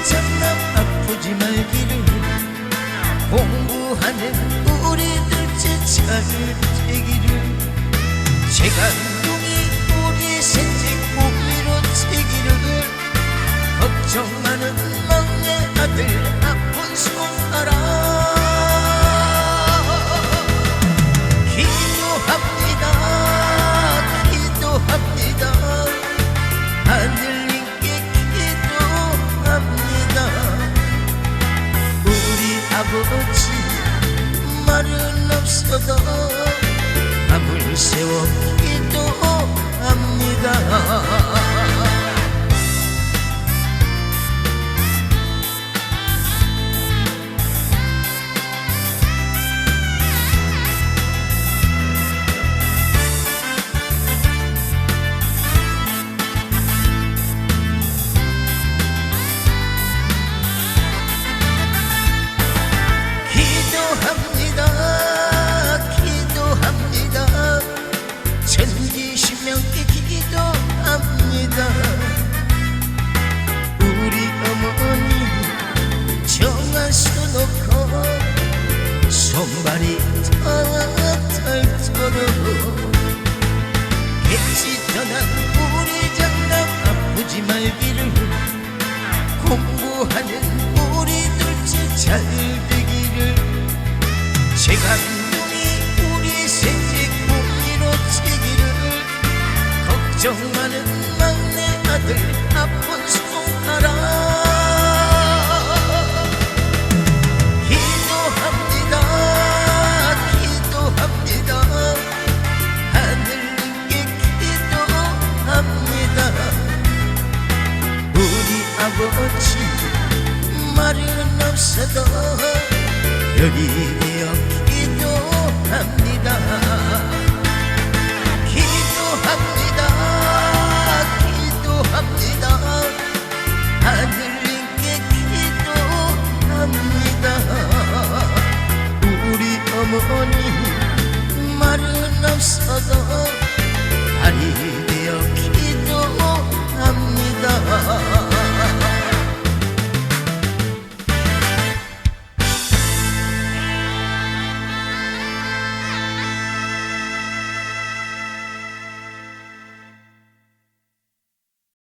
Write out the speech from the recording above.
미쳤나 아프지 말기를 공부하는 우리들 지차를 제기를 제가 아버지 말은 없어도 손발이 털털처럼 객지 떠난 우리 장남 아프지 말기를 공부하는 우리 둘째 잘 되기를 제가 아버지 말은 없어도 여기